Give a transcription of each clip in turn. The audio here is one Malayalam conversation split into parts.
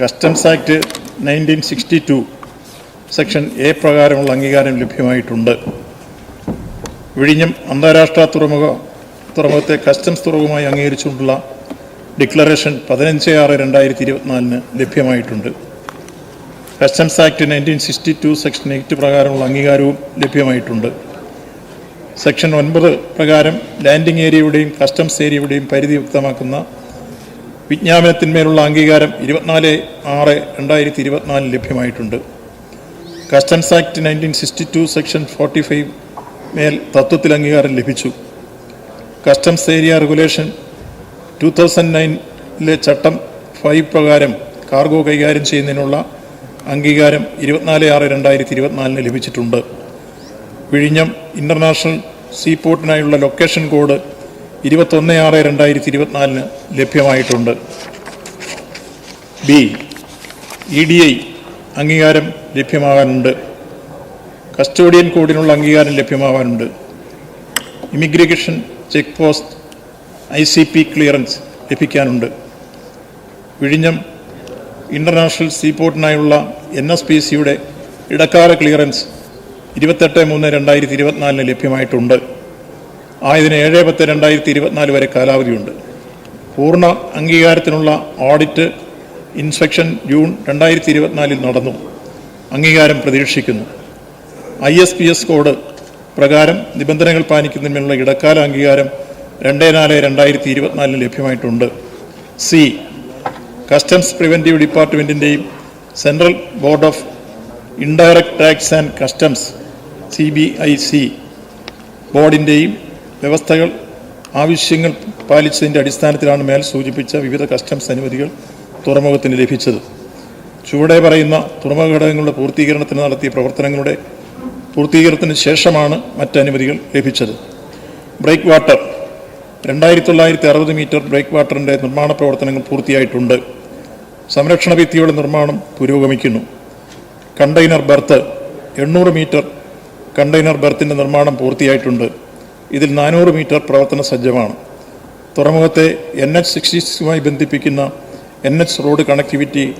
Customs act nineteen sixty two section A പ്രകാരമുള്ള അംഗീകാരം ലഭ്യമായിട്ടുണ്ട്. വിഴിഞ്ഞം അന്താരാഷ്ട്ര തുറമുഖ തുറമുഖത്തെ കസ്റ്റംസ് തുറമുഖമായി അംഗീകരിച്ചുകൊണ്ടുള്ള ഡിക്ലറേഷൻ പതിനഞ്ച് ആറ് രണ്ടായിരത്തി ഇരുപത്തിനാലിന് ലഭ്യമായിട്ടുണ്ട്. Customs act nineteen sixty two section eight പ്രകാരമുള്ള അംഗീകാരവും ലഭ്യമായിട്ടുണ്ട്. സെക്ഷൻ ഒൻപത് പ്രകാരം ലാൻഡിംഗ് ഏരിയയുടെയും കസ്റ്റംസ് ഏരിയയുടെയും പരിധി വ്യക്തമാക്കുന്ന വിജ്ഞാപനത്തിന്മേലുള്ള അംഗീകാരം ഇരുപത്തിനാല് ആറ് രണ്ടായിരത്തി ഇരുപത്തിനാലിൽ ലഭ്യമായിട്ടുണ്ട്. Customs act nineteen sixty two section forty five മേൽ തത്വത്തിൽ അംഗീകാരം ലഭിച്ചു. Customs area regulation two thousand നയനിലെ ചട്ടം ഫൈവ് പ്രകാരം കാർഗോ കൈകാര്യം ചെയ്യുന്നതിനുള്ള അംഗീകാരം ഇരുപത്തിനാല് ആറ് രണ്ടായിരത്തി ഇരുപത്തിനാലിന് ലഭിച്ചിട്ടുണ്ട്. വിഴിഞ്ഞം ഇന്റർനാഷണൽ സീപോർട്ടിനായുള്ള ലൊക്കേഷൻ കോഡ് ഇരുപത്തൊന്ന് ആറ് രണ്ടായിരത്തി ഇരുപത്തിനാലിന് ലഭ്യമായിട്ടുണ്ട്. ബി ഇ ഡി ഐ അംഗീകാരം ലഭ്യമാകാനുണ്ട്. കസ്റ്റോഡിയൻ കോഡിനുള്ള അംഗീകാരം ലഭ്യമാകാനുണ്ട്. Immigration check post I C P clearance ലഭിക്കാനുണ്ട്. വിഴിഞ്ഞം ഇന്റർനാഷണൽ സീപോർട്ടിനായുള്ള എൻ എസ് പി സിയുടെ ഇടക്കാല ക്ലിയറൻസ് ഇരുപത്തെട്ട് മൂന്ന് രണ്ടായിരത്തി ഇരുപത്തിനാലിന് ലഭ്യമായിട്ടുണ്ട്. ആയതിന് ഏഴ് പത്ത് രണ്ടായിരത്തി ഇരുപത്തിനാല് വരെ കാലാവധിയുണ്ട്. പൂർണ അംഗീകാരത്തിനുള്ള ഓഡിറ്റ് ഇൻസ്പെക്ഷൻ ജൂൺ രണ്ടായിരത്തി ഇരുപത്തിനാലിൽ നടന്നു. അംഗീകാരം പ്രതീക്ഷിക്കുന്നു. I S P S code പ്രകാരം നിബന്ധനകൾ പാലിക്കുന്നതിനുള്ള ഇടക്കാല അംഗീകാരം രണ്ട് നാല് രണ്ടായിരത്തി ഇരുപത്തിനാലിന് ലഭ്യമായിട്ടുണ്ട്. C. Customs preventive ഡിപ്പാർട്ട്മെന്റിന്റെയും central board of indirect tax and customs C B I C ബോർഡിന്റെയും വ്യവസ്ഥകൾ ആവശ്യങ്ങൾ പാലിച്ചതിന്റെ അടിസ്ഥാനത്തിലാണ് മേൽ സൂചിപ്പിച്ച വിവിധ കസ്റ്റംസ് അനുമതികൾ തുറമുഖത്തിന് ലഭിച്ചത്. ചുവടെ പറയുന്ന തുറമുഖ ഘടകങ്ങളുടെ പൂർത്തീകരണത്തിന് നടത്തിയ പ്രവർത്തനങ്ങളുടെ പൂർത്തീകരണത്തിന് ശേഷമാണ് മറ്റ് അനുമതികൾ ലഭിച്ചത്. Break water. രണ്ടായിരത്തി തൊള്ളായിരത്തി അറുപത് മീറ്റർ ബ്രേക്ക് വാട്ടറിന്റെ നിർമ്മാണ പ്രവർത്തനങ്ങൾ പൂർത്തിയായിട്ടുണ്ട്. സംരക്ഷണ ഭിത്തിയുടെ നിർമ്മാണം പുരോഗമിക്കുന്നു. Container berth. എണ്ണൂറ് മീറ്റർ കണ്ടെയ്നർ ബർത്തിന്റെ നിർമ്മാണം പൂർത്തിയായിട്ടുണ്ട്. ഇതിൽ നാനൂറ് മീറ്റർ പ്രവർത്തന സജ്ജമാണ്. തുറമുഖത്തെ എൻ എച്ച് സിക്സ്റ്റി സിക്സുമായി ബന്ധിപ്പിക്കുന്ന എൻ എച്ച് റോഡ് കണക്ടിവിറ്റി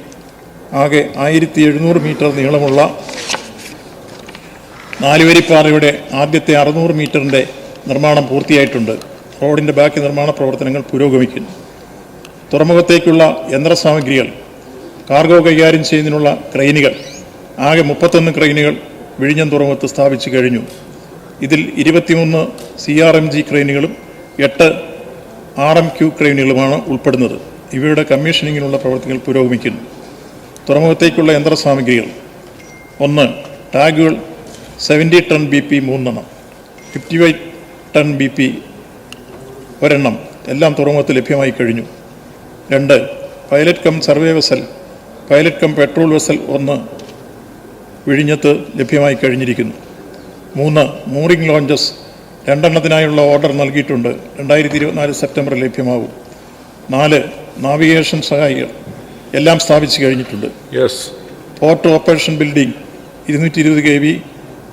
ആകെ ആയിരത്തി എഴുന്നൂറ് മീറ്റർ നീളമുള്ള നാലുവരിപ്പാറയുടെ ആദ്യത്തെ അറുന്നൂറ് മീറ്ററിന്റെ നിർമ്മാണം പൂർത്തിയായിട്ടുണ്ട്. റോഡിന്റെ ബാക്കി നിർമ്മാണ പ്രവർത്തനങ്ങൾ പുരോഗമിക്കുന്നു. തുറമുഖത്തേക്കുള്ള യന്ത്രസാമഗ്രികൾ കാർഗോ കൈകാര്യം ചെയ്യുന്നതിനുള്ള ക്രെയിനുകൾ ആകെ മുപ്പത്തൊന്ന് ക്രെയിനുകൾ വിഴിഞ്ഞം തുറമുഖത്ത് സ്ഥാപിച്ചു കഴിഞ്ഞു. ഇതിൽ ഇരുപത്തിമൂന്ന് സി ആർ എം ജി ക്രെയിനുകളും എട്ട് ആർ എം ക്യു ക്രെയിനുകളുമാണ് ഉൾപ്പെടുന്നത്. ഇവയുടെ കമ്മീഷനിങ്ങിനുള്ള പ്രവർത്തികൾ പുരോഗമിക്കുന്നു. തുറമുഖത്തേക്കുള്ള യന്ത്രസാമഗ്രികൾ. ഒന്ന് ടാഗുകൾ സെവന്റി ടൺ ബി പി മൂന്നെണ്ണം. Fifty five ton B P ഒരെണ്ണം. എല്ലാം തുറമുഖത്ത് ലഭ്യമായി കഴിഞ്ഞു. രണ്ട് pilot cum survey vessel. Pilot cum patrol vessel ഒന്ന് വിഴിഞ്ഞത്ത് ലഭ്യമായി കഴിഞ്ഞിരിക്കുന്നു. മൂന്ന് മൂറിംഗ് ലോഞ്ചസ് രണ്ടെണ്ണത്തിനായുള്ള ഓർഡർ നൽകിയിട്ടുണ്ട്. രണ്ടായിരത്തി ഇരുപത്തിനാല് സെപ്റ്റംബർ ലഭ്യമാവും. നാല് നാവിഗേഷൻ സഹായികൾ എല്ലാം സ്ഥാപിച്ചു കഴിഞ്ഞിട്ടുണ്ട്. യെസ് പോർട്ട് ഓപ്പറേഷൻ ബിൽഡിംഗ് ഇരുന്നൂറ്റി ഇരുപത് K V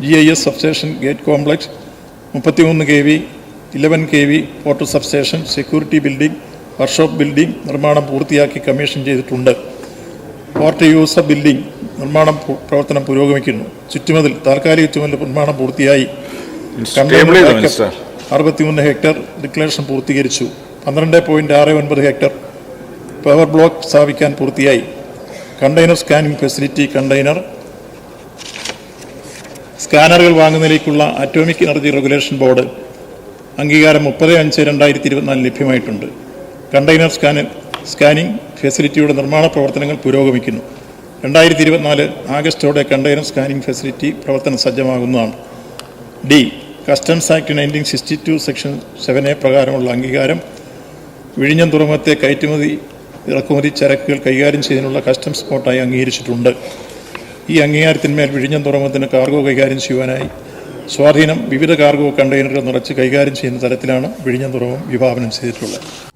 G I S substation gate complex മുപ്പത്തിമൂന്ന് K V eleven K V port substation security building workshop building നിർമ്മാണം പൂർത്തിയാക്കി കമ്മീഷൻ ചെയ്തിട്ടുണ്ട്. പോർട്ട് യൂസർ ബിൽഡിംഗ് നിർമ്മാണം പ്രവർത്തനം പുരോഗമിക്കുന്നു. ചുറ്റുമതിൽ താൽക്കാലിക ചുറ്റുമതിൽ നിർമ്മാണം പൂർത്തിയായി. അറുപത്തിമൂന്ന് ഹെക്ടർ ഡിക്ലറേഷൻ പൂർത്തീകരിച്ചു. പന്ത്രണ്ട് പോയിന്റ് ആറ് ഒൻപത് ഹെക്ടർ പവർ ബ്ലോക്ക് സ്ഥാപിക്കാൻ പൂർത്തിയായി. Container scanning facility container. സ്കാനറുകൾ വാങ്ങുന്നതിലേക്കുള്ള അറ്റോമിക് എനർജി റെഗുലേഷൻ ബോർഡ് അംഗീകാരം മുപ്പത് അഞ്ച് രണ്ടായിരത്തി ഇരുപത്തിനാല് ലഭ്യമായിട്ടുണ്ട്. കണ്ടെയ്നർ സ്കാന സ്കാനിംഗ് ഫെസിലിറ്റിയുടെ നിർമ്മാണ പ്രവർത്തനങ്ങൾ പുരോഗമിക്കുന്നു. രണ്ടായിരത്തി ഇരുപത്തിനാല് ആഗസ്റ്റോടെ കണ്ടെയ്നർ സ്കാനിംഗ് ഫെസിലിറ്റി പ്രവർത്തന സജ്ജമാകുന്നതാണ്. D. Customs act nineteen sixty two section seven A പ്രകാരമുള്ള അംഗീകാരം. വിഴിഞ്ഞം തുറമുഖത്തെ കയറ്റുമതി ഇറക്കുമതി ചരക്കുകൾ കൈകാര്യം ചെയ്യുന്നതിനുള്ള കസ്റ്റംസ് സ്പോട്ടായി അംഗീകരിച്ചിട്ടുണ്ട്. ഈ അംഗീകാരത്തിന്മേൽ വിഴിഞ്ഞം തുറമുഖത്തിന് കാർഗോ കൈകാര്യം ചെയ്യുവാനായി സ്വാധീനം വിവിധ കാർഗോ കണ്ടെയ്നറുകൾ നിറച്ച് കൈകാര്യം ചെയ്യുന്ന തരത്തിലാണ് വിഴിഞ്ഞം തുറമുഖം വിഭാവനം ചെയ്തിട്ടുള്ളത്.